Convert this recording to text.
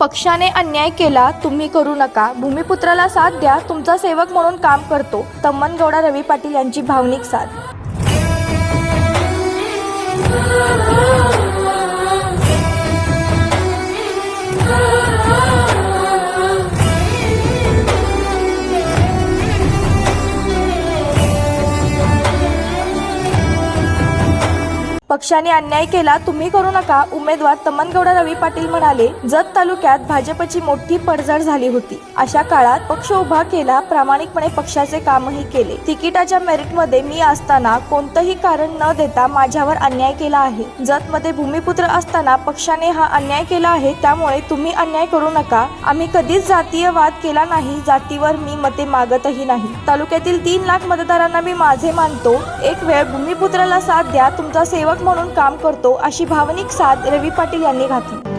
पक्षाने अन्याय केला तुम्ही करू नका. भूमिपुत्राला साथ द्या तुमचा सेवक म्हणून काम करतो. तम्मनगौडा रवी पाटील यांची भावनिक साथ. पक्षाने अन्याय केला तुम्ही करू नका उमेदवार तमनगौडा रवी पाटील म्हणाले जत तालुक्यात भाजपची मोठी पडझड झाली होती. अशा काळात पक्ष उभा केला प्रामाणिकपणे पक्षाचे कामही केले. तिकिटाच्या मेरिटमध्ये मी असताना कोणतंही कारण न देता माझ्यावर अन्याय केला आहे. जत मध्ये भूमिपुत्र असताना पक्षाने हा अन्याय केला आहे त्यामुळे तुम्ही अन्याय करू नका. आम्ही कधीच जातीय वाद केला नाही जातीवर मी मते मागतही नाही. तालुक्यातील तीन लाख मतदारांना मी माझे मानतो. एक वेळ भूमिपुत्राला साथ द्या तुमचा सेवक म्हणून काम करतो अशी भावनिक साथ रवी पाटील यांनी घातली.